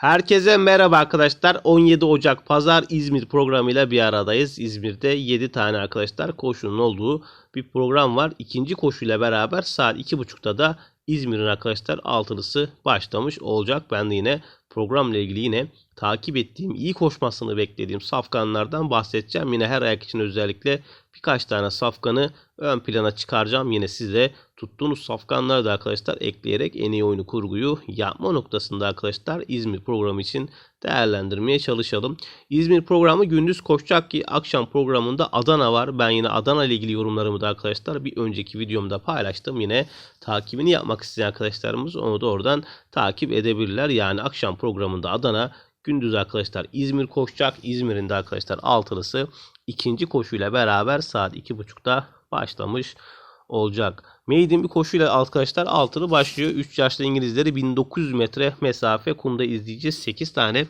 Herkese merhaba arkadaşlar. 17 Ocak Pazar İzmir programıyla bir aradayız. İzmir'de 7 tane arkadaşlar koşunun olduğu bir program var. İkinci koşuyla beraber saat 2.30'da da İzmir'in arkadaşlar altılısı başlamış olacak. Ben de yine programla ilgili yine takip ettiğim, iyi koşmasını beklediğim safkanlardan bahsedeceğim. Yine her ayak için özellikle birkaç tane safkanı ön plana çıkaracağım. Yine size tuttuğunuz safkanları da arkadaşlar ekleyerek en iyi oyunu kurguyu yapma noktasında arkadaşlar İzmir programı için değerlendirmeye çalışalım. İzmir programı gündüz koşacak ki akşam programında Adana var. Ben yine Adana ile ilgili yorumlarımı da arkadaşlar bir önceki videomda paylaştım. Yine takibini yapmak isteyen arkadaşlarımız onu da oradan takip edebilirler. Yani akşam programında Adana Gündüz arkadaşlar İzmir koşacak. İzmir'in de arkadaşlar altılısı ikinci koşuyla beraber saat 2.30'da başlamış olacak. Maiden bir koşuyla arkadaşlar altılı başlıyor. 3 yaşlı İngilizleri 1900 metre mesafe kumda izleyeceğiz. 8 tane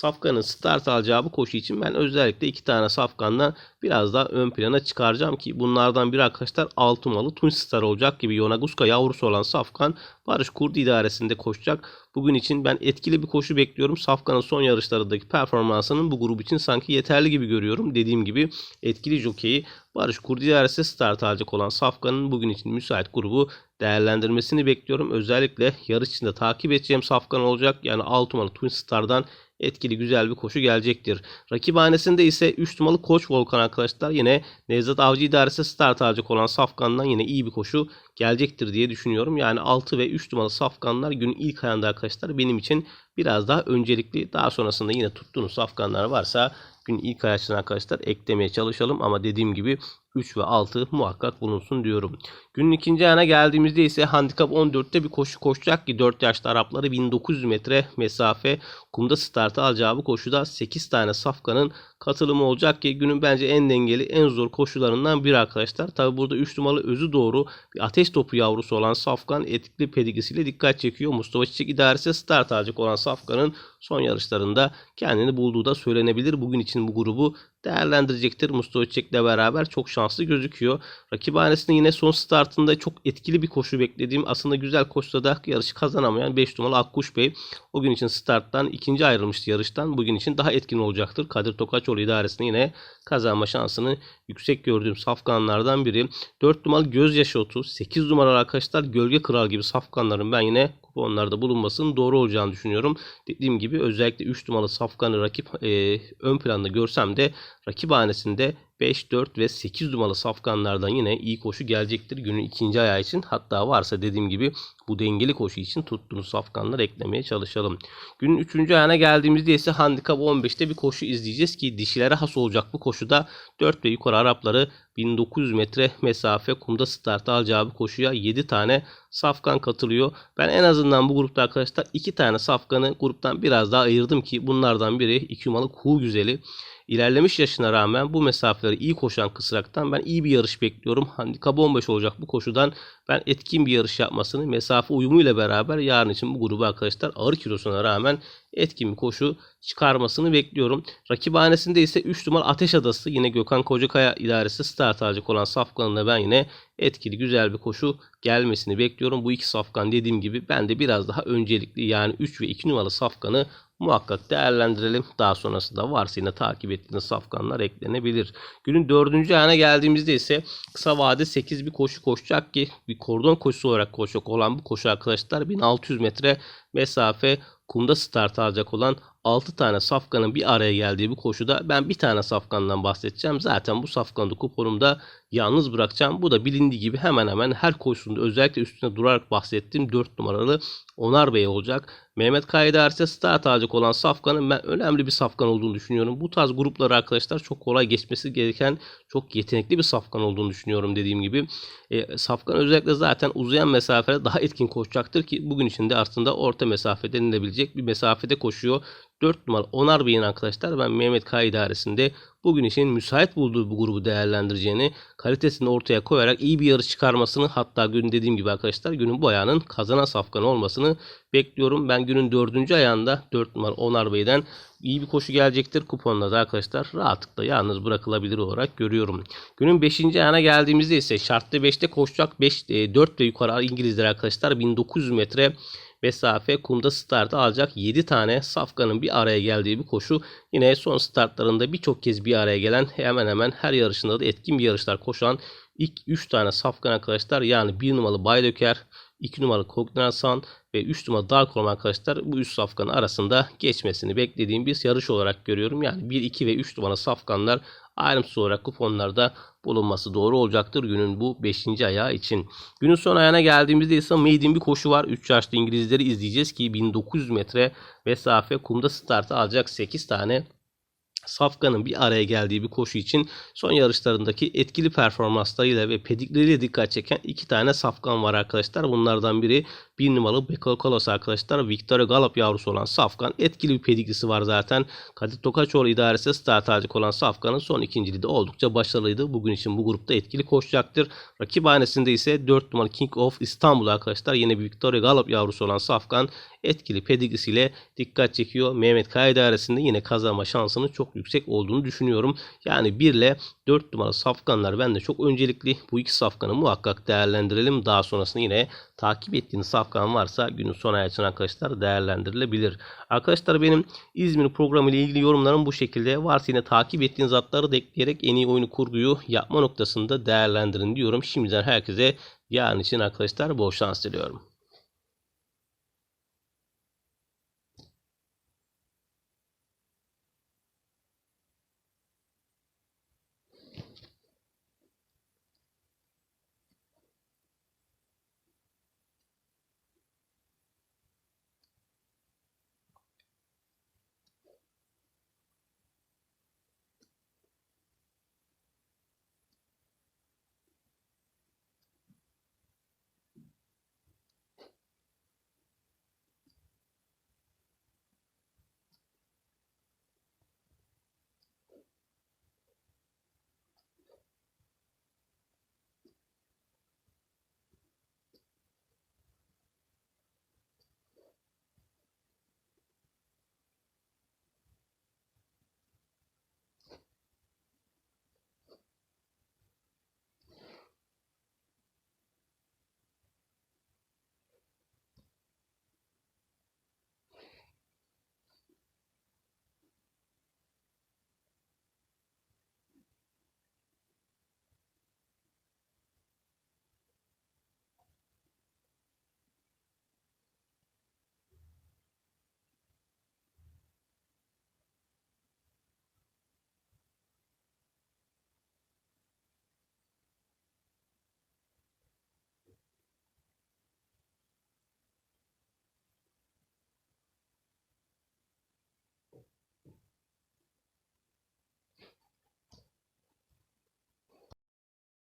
Safkan'ın start alacağı bu koşu için ben özellikle iki tane Safkan'dan biraz daha ön plana çıkaracağım ki bunlardan biri arkadaşlar Altımalı Tunç Star olacak gibi Yonaguska yavrusu olan Safkan Barış Kurdu idaresinde koşacak. Bugün için ben etkili bir koşu bekliyorum. Safkan'ın son yarışlarındaki performansının bu grup için sanki yeterli gibi görüyorum. Dediğim gibi etkili jokeyi Barış Kurdu idaresi start alacak olan Safkan'ın bugün için müsait grubu değerlendirmesini bekliyorum. Özellikle yarış içinde takip edeceğim Safkan olacak. Yani 6 numaralı Twin Star'dan etkili güzel bir koşu gelecektir. Rakiphanesinde ise 3 numaralı Koç Volkan arkadaşlar yine Nevzat Avcı idaresi start alacak olan Safkan'dan yine iyi bir koşu gelecektir diye düşünüyorum. Yani 6 ve 3 numaralı Safkanlar günün ilk ayında arkadaşlar benim için biraz daha öncelikli. Daha sonrasında yine tuttuğunuz Safkanlar varsa gün ilk ayaçlarına arkadaşlar eklemeye çalışalım. Ama dediğim gibi 3 ve 6 muhakkak bulunsun diyorum. Günün ikinci ayına geldiğimizde ise handikap 14'te bir koşu koşacak ki 4 yaşlı Arapları 1900 metre mesafe kumda startı alacağı bu koşuda 8 tane safkanın katılımı olacak ki günün bence en dengeli en zor koşularından biri arkadaşlar. Tabi burada 3 numaralı özü doğru bir ateş topu yavrusu olan Safkan etkili pedigisiyle dikkat çekiyor. Mustafa Çiçek idaresi start alacak olan Safkan'ın son yarışlarında kendini bulduğu da söylenebilir. Bugün için bu grubu değerlendirecektir. Mustafa Çiçek'le beraber çok şanslı gözüküyor. Rakibhanesinde yine son startında çok etkili bir koşu beklediğim aslında güzel koşuda da yarışı kazanamayan 5 numaralı Akkuş Bey o gün için starttan ikinci ayrılmıştı yarıştan. Bugün için daha etkin olacaktır. Kadir Tokaçoğlu idaresinde yine kazanma şansını yüksek gördüğüm safkanlardan biri. 4 numaralı Gözyaşı 30, 8 numaralı arkadaşlar Gölge Kral gibi safkanların ben yine kuponlarda bulunmasının doğru olacağını düşünüyorum. Dediğim gibi özellikle 3 numaralı safkanı rakip e, ön planda görsem de rakip hanesinde 5, 4 ve 8 numaralı safkanlardan yine iyi koşu gelecektir günün ikinci ayağı için. Hatta varsa dediğim gibi bu dengeli koşu için tuttuğunuz safkanlar eklemeye çalışalım. Günün üçüncü ayağına geldiğimizde ise handikap 15'te bir koşu izleyeceğiz ki dişilere has olacak bu koşuda 4 ve yukarı Arapları 1900 metre mesafe kumda start alacağı bu koşuya 7 tane safkan katılıyor. Ben en azından bu grupta arkadaşlar 2 tane safkanı gruptan biraz daha ayırdım ki bunlardan biri 2 numaralı Kuğu Güzeli. İlerlemiş yaşına rağmen bu mesafeleri iyi koşan kısraktan ben iyi bir yarış bekliyorum. Handikap 15 olacak bu koşudan ben etkin bir yarış yapmasını mesafe uyumuyla beraber yarın için bu grubu arkadaşlar ağır kilosuna rağmen etkin bir koşu çıkarmasını bekliyorum. Rakibhanesinde ise 3 numara Ateş Adası yine Gökhan Kocakaya idaresi start alacak olan safkanında ben yine etkili güzel bir koşu gelmesini bekliyorum. Bu iki safkan dediğim gibi ben de biraz daha öncelikli yani 3 ve 2 numaralı safkanı muhakkak değerlendirelim. Daha sonrasında varsa yine takip ettiğiniz safkanlar eklenebilir. Günün dördüncü ayına geldiğimizde ise kısa vade 8 bir koşu koşacak ki bir kordon koşusu olarak koşacak olan bu koşu arkadaşlar 1600 metre mesafe kumda start alacak olan 6 tane safkanın bir araya geldiği bu koşuda ben bir tane safkandan bahsedeceğim. Zaten bu safkanı kuponumda yalnız bırakacağım. Bu da bilindiği gibi hemen hemen her koşusunda özellikle üstüne durarak bahsettiğim 4 numaralı Onar Bey olacak. Mehmet Kayda Arse start alacak olan safkanın ben önemli bir safkan olduğunu düşünüyorum. Bu tarz grupları arkadaşlar çok kolay geçmesi gereken çok yetenekli bir safkan olduğunu düşünüyorum dediğim gibi. E, safkan özellikle zaten uzayan mesafede daha etkin koşacaktır ki bugün içinde aslında orta mesafede denilebilecek bir mesafede koşuyor. 4 numara Onar Bey'in arkadaşlar ben Mehmet K idaresinde bugün için müsait bulduğu bu grubu değerlendireceğini, kalitesini ortaya koyarak iyi bir yarış çıkarmasını hatta gün dediğim gibi arkadaşlar günün bu ayağının kazanan safkan olmasını bekliyorum. Ben günün 4. ayağında 4 numara Onar Bey'den iyi bir koşu gelecektir. Kuponla da arkadaşlar rahatlıkla yalnız bırakılabilir olarak görüyorum. Günün 5. ayağına geldiğimizde ise şartlı 5'te koşacak 5 4 ve yukarı İngilizler arkadaşlar 1900 metre mesafe kumda start alacak 7 tane safkanın bir araya geldiği bir koşu. Yine son startlarında birçok kez bir araya gelen hemen hemen her yarışında da etkin bir yarışlar koşan ilk 3 tane safkan arkadaşlar yani 1 numaralı Baydöker, 2 numaralı Kognarsan ve 3 numaralı Dark Horse arkadaşlar bu 3 safkanın arasında geçmesini beklediğim bir yarış olarak görüyorum. Yani 1, 2 ve 3 numaralı safkanlar ayrımsız olarak kuponlarda bulunması doğru olacaktır günün bu 5. ayağı için. Günün son ayağına geldiğimizde ise maiden bir koşu var. 3 yaşlı İngilizleri izleyeceğiz ki 1900 metre mesafe kumda startı alacak 8 tane Safkan'ın bir araya geldiği bir koşu için son yarışlarındaki etkili performanslarıyla ve pedikleriyle dikkat çeken iki tane Safkan var arkadaşlar. Bunlardan biri bir numaralı Kolos arkadaşlar. Victoria Galop yavrusu olan Safkan. Etkili bir pedigrisi var zaten. Kadir Tokaçoğlu idaresi alacak olan Safkan'ın son ikinciliği de oldukça başarılıydı. Bugün için bu grupta etkili koşacaktır. Rakip hanesinde ise 4 numaralı King of İstanbul arkadaşlar. Yine bir Victoria Galop yavrusu olan Safkan etkili pedigrisiyle dikkat çekiyor. Mehmet Kaya idaresinde yine kazanma şansının çok yüksek olduğunu düşünüyorum. Yani 1 ile 4 numaralı safkanlar bende çok öncelikli. Bu iki safkanı muhakkak değerlendirelim. Daha sonrasında yine takip ettiğiniz safkan varsa günün son ayağı için arkadaşlar değerlendirilebilir. Arkadaşlar benim İzmir programı ile ilgili yorumlarım bu şekilde. Varsa yine takip ettiğiniz atları da ekleyerek en iyi oyunu kurguyu yapma noktasında değerlendirin diyorum. Şimdiden herkese yarın için arkadaşlar bol şans diliyorum.